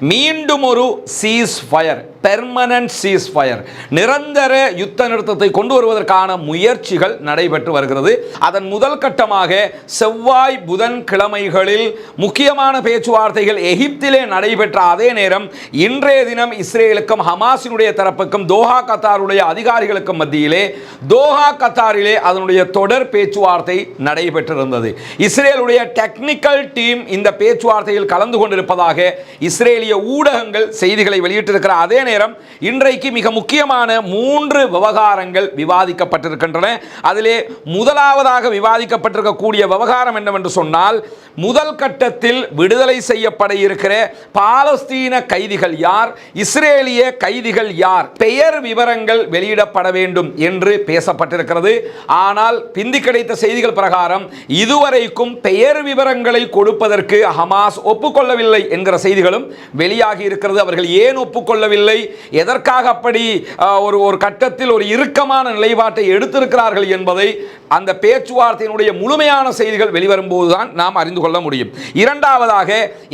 மீண்டும் ஒரு cease fire permanent cease fire நிரந்தர யுத்த நிறுத்தத்தை கொண்டு வருவதற்கான முயற்சிகள் நடைபெற்று வருகிறது. அதன் முதல் கட்டமாக செவ்வாய் புதன் கிழமைகளில் முக்கியமான பேச்சுவார்த்தைகள் எகிப்திலே நடைபெற்ற அதே நேரம் இன்றைய தினம் இஸ்ரேலுக்கும் ஹமாஸினுடைய தரப்புக்கும் தோஹா கத்தாருடைய அதிகாரிகளுக்கும் மத்தியிலே தோஹா கத்தாரிலே அதனுடைய தொடர் பேச்சுவார்த்தை நடைபெற்றிருந்தது. இஸ்ரேலுடைய டெக்னிக்கல் டீம் இந்த பேச்சுவார்த்தையில் கலந்து கொண்டிருப்பதாக இஸ்ரேலிய ஊடகங்கள் செய்திகளை வெளியிட்டிருக்கிற அதே நேரம் இன்றைக்கு மிக முக்கியமான மூன்று விவகாரங்கள் விவாதிக்கப்பட்டிருக்கின்றன. அதிலே முதலாவதாக விவாதிக்கப்பட்டிருக்கக்கூடிய விவகாரம் என்னவென்று சொன்னால் முதல் கட்டத்தில் விடுதலை செய்யப்பட இருக்கிற பாலஸ்தீன கைதிகள் யார் இஸ்ரேலிய கைதிகள் யார் பெயர் விவரங்கள் வெளியிடப்பட வேண்டும் என்று பேசப்பட்டிருக்கிறது. ஆனால் பிந்தி கிடைத்த செய்திகள் பிரகாரம் இதுவரைக்கும் பெயர் விவரங்களை கொடுப்பதற்கு ஹமாஸ் ஒப்புக்கொள்ளவில்லை என்கிற செய்திகளும் வெளியாகி இருக்கிறது. அவர்கள் ஏன் ஒப்புக்கொள்ளவில்லை? எதற்காக அப்படி ஒரு ஒரு கட்டத்தில் ஒரு இறுக்கமான நிலைப்பாட்டை எடுத்திருக்கிறார்கள் என்பதை அந்த பேச்சுவார்த்தையினுடைய முழுமையான செய்திகள் வெளிவரும்போது தான் நாம் அறிந்து கொள்ள முடியும். இரண்டாவதாக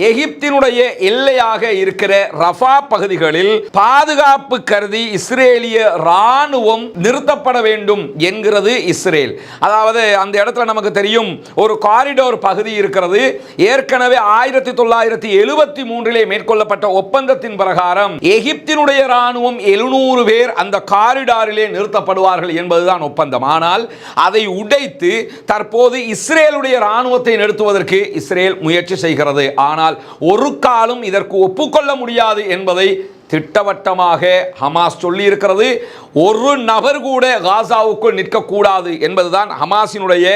எகிப்தினுடைய எல்லையாக இருக்கிற ரஃபா பகுதிகளில் பாதுகாப்பு கருதி இஸ்ரேலிய ராணுவம் நிறுத்தப்பட வேண்டும் என்கிறது இஸ்ரேல். அதாவது அந்த இடத்துல நமக்கு தெரியும் ஒரு காரிடோர் பகுதி இருக்கிறது. ஏற்கனவே ஆயிரத்தி தொள்ளாயிரத்தி எழுபத்தி மூன்றிலே மேற்கொள்ளப்பட்ட ஒப்பந்தத்தின் பிரகாரம் எகிப்தின் எகிப்தினுடைய ராணுவம் எழுநூறு பேர் அந்த காரிடாரிலே நிறுத்தப்படுவார்கள் என்பதுதான் ஒப்பந்தம். ஆனால் அதை உடைத்து தற்போது இஸ்ரேலுடைய ராணுவத்தை நிறுத்துவதற்கு இஸ்ரேல் முயற்சி செய்கிறது. ஆனால் ஒரு காலம் இதற்கு ஒப்புக்கொள்ள முடியாது என்பதை திட்டவட்டமாக ஹமாஸ் சொல்லியிருக்கிறது. ஒரு நபர் கூட காசாவுக்குள் நிற்கக்கூடாது என்பதுதான் ஹமாஸினுடைய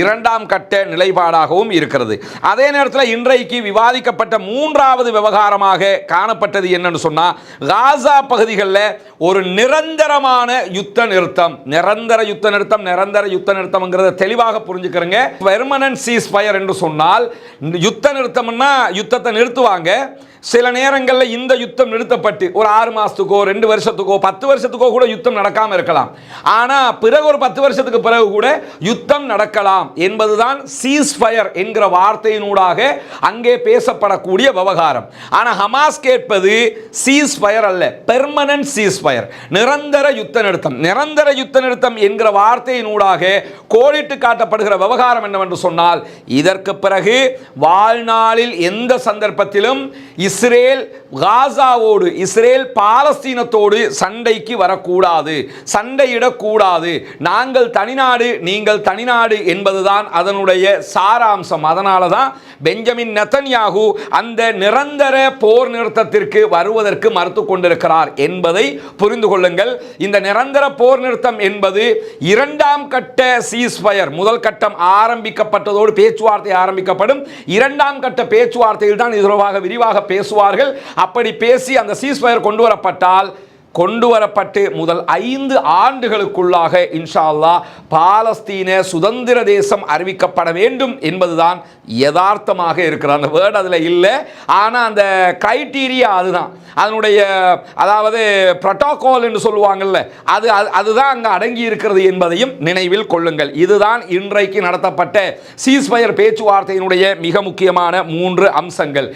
இரண்டாம் கட்ட நிலைப்பாடாகவும் இருக்கிறது. அதே நேரத்தில் இன்றைக்கு விவாதிக்கப்பட்ட மூன்றாவது விவகாரமாக காணப்பட்டது என்னன்னு சொன்னால் காசா பகுதிகளில் ஒரு நிரந்தரமான யுத்த நிறுத்தம் நிரந்தர யுத்த நிறுத்தம் நிரந்தர யுத்த நிறுத்தம்ங்கிறத தெளிவாக புரிஞ்சுக்கிறங்க. பெர்மனன்ட் சீஸ் ஃபயர் என்று சொன்னால் யுத்த நிறுத்தம்னா யுத்தத்தை நிறுத்துவாங்க. சில நேரங்களில் இந்த யுத்தம் நிறுத்தப்பட்டு ஒரு ஆறு மாதத்துக்கோ ரெண்டு வருஷத்துக்கோ பத்து வருஷத்துக்கோ கூட யுத்தம் நடக்காமல் இருக்கலாம். ஆனால் பிறகு ஒரு பத்து வருஷத்துக்கு பிறகு கூட யுத்தம் நடக்கலாம் என்பதுதான் சீஸ் ஃபயர் என்கிற வார்த்தையினூடாக அங்கே பேசப்படக்கூடிய விவகாரம். ஆனால் ஹமாஸ் கேட்பது சீஸ் ஃபயர் அல்ல பெர்மனன்ட் சீஸ் ஃபயர் நிரந்தர யுத்த நிறுத்தம் நிரந்தர யுத்த நிறுத்தம் என்கிற வார்த்தையினூடாக கோடிட்டு காட்டப்படுகிற விவகாரம் என்னவென்று சொன்னால் இதற்கு பிறகு வாழ்நாளில் எந்த சந்தர்ப்பத்திலும் இஸ்ரேல் காசாவோடு இஸ்ரேல் பாலஸ்தீனத்தோடு சண்டைக்கு வரக்கூடாது சண்டையிடக்கூடாது. நாங்கள் தனிநாடு நீங்கள் தனிநாடு என்பதுதான் அதனுடைய சாராம்சம். அதனால தான் பெஞ்சமின் நெத்தன்யாகு அந்த நிரந்தர போர் நிறுத்தத்திற்கு வருவதற்கு மறுத்து கொண்டிருக்கிறார் என்பதை புரிந்து கொள்ளுங்கள். இந்த நிரந்தர போர் நிறுத்தம் என்பது இரண்டாம் கட்ட சீஸ்ஃபயர் முதல் கட்டம் ஆரம்பிக்கப்பட்டதோடு பேச்சுவார்த்தை ஆரம்பிக்கப்படும். இரண்டாம் கட்ட பேச்சுவார்த்தையில் தான் இது தொடர்பாக விரிவாக பேசுவார்கள். அப்படி பேசி அந்த சீஸ்ஃபயர் கொண்டு வரப்பட்டால் கொண்டு வரப்பட்டு முதல் ஐந்து ஆண்டுகளுக்குள்ளாக இன்ஷா அல்லாஹ் பாலஸ்தீன சுதந்திர தேசம் அறிவிக்கப்பட வேண்டும் என்பதுதான் யதார்த்தமாக இருக்கிற அந்த வேர்டு அதில் இல்லை. ஆனால் அந்த க்ரைட்டீரியா அதுதான். அதனுடைய அதாவது புரோட்டோகால் என்று சொல்லுவாங்கல்ல அது அது- அதுதான் அங்கே அடங்கி இருக்கிறது என்பதையும் நினைவில் கொள்ளுங்கள். இதுதான் இன்றைக்கு நடத்தப்பட்ட சீஸ்ஃபயர் பேச்சுவார்த்தையினுடைய மிக முக்கியமான மூன்று அம்சங்கள்.